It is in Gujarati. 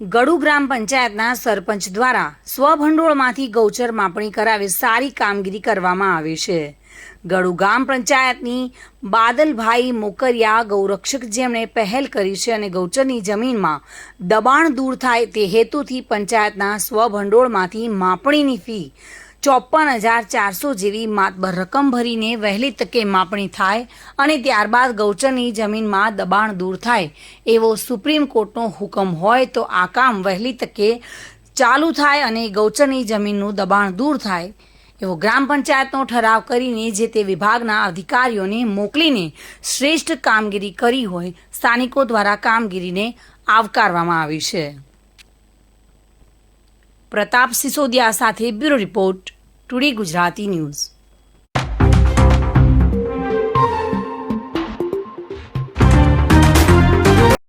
ગડુ ગ્રામ પંચાયતના સરપંચ દ્વારા સ્વભંડોળમાંથી ગૌચર માપણી કરાવી સારી કામગીરી કરવામાં આવી છે. ગડુ ગામ પંચાયતની બાદલભાઈ મોકરિયા ગૌરક્ષક જેમણે પહેલ કરી છે અને ગૌચરની જમીનમાં દબાણ દૂર થાય તે હેતુથી પંચાયતના સ્વભંડોળમાંથી માપણીની ફી ચોપન હજાર ચારસો જેવી માતબર રકમ ભરીને વહેલી તકે માપણી થાય અને ત્યારબાદ ગૌચરની જમીનમાં દબાણ દૂર થાય. એવો સુપ્રીમ કોર્ટનો હુકમ હોય તો આ કામ વહેલી તકે ચાલુ થાય અને ગૌચરની જમીનનું દબાણ દૂર થાય. એવો ગ્રામ પંચાયતનો ઠરાવ કરીને જે તે વિભાગના અધિકારીઓને મોકલીને શ્રેષ્ઠ કામગીરી કરી હોય, સ્થાનિકો દ્વારા કામગીરીને આવકારવામાં આવી છે. પ્રતાપ સિસોદિયા સાથે bureau report today Gujarati news.